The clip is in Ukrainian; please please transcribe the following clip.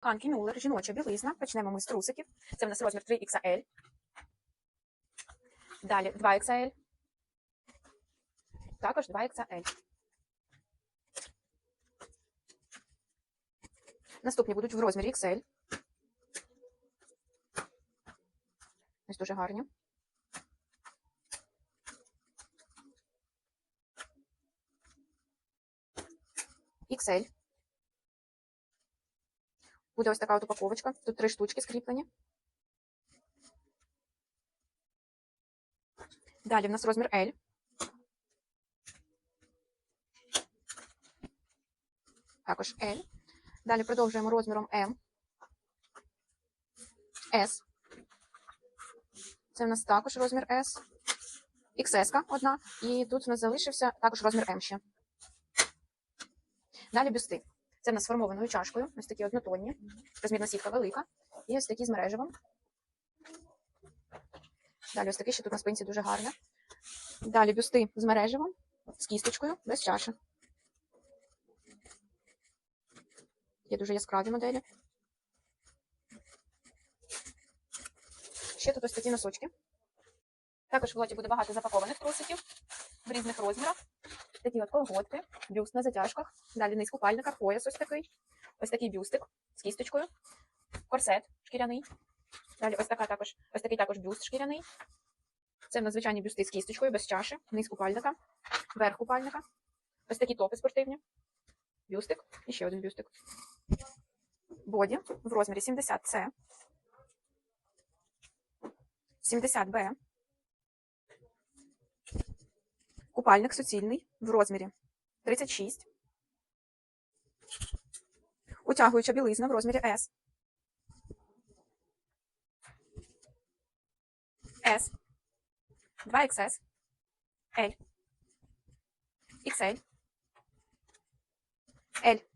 Ханкі Мюллер, жіноча білизна. Почнемо ми з трусиків. Це в нас розмір 3XL. Далі 2XL. Також 2XL. Наступні будуть в розмірі XL. Ось дуже гарні. XL. Буде ось така от упаковочка. Тут три штучки скріплені. Далі в нас розмір L. Також L. Далі продовжуємо розміром M. S. Це в нас також розмір S. XS одна. І тут у нас залишився також розмір M ще. Далі бюсти. Це в нас сформованою чашкою. Ось такі однотонні. Розмірна сітка велика. І ось такі з мережевом. Далі ось такі, що тут на спинці дуже гарне. Далі бюсти з мережевом, з кісточкою, без чаші. Є дуже яскраві моделі. Ще тут ось такі носочки. Також в лоті буде багато запакованих трусиків в різних розмірах. Такі от колготки, бюст на затяжках. Далі низ купальника, пояс ось такий. Ось такий бюстик з кісточкою. Корсет шкіряний. Далі ось така також, ось такий також бюст шкіряний. Це надзвичайні бюсти з кісточкою, без чаші, низ купальника, верх купальника. Ось такі топи спортивні. Бюстик. І ще один бюстик. Боді в розмірі 70С. 70Б. Купальник суцільний в розмірі 36. Утягуюча білизна в розмірі S. S. 2XS. L. XL. L.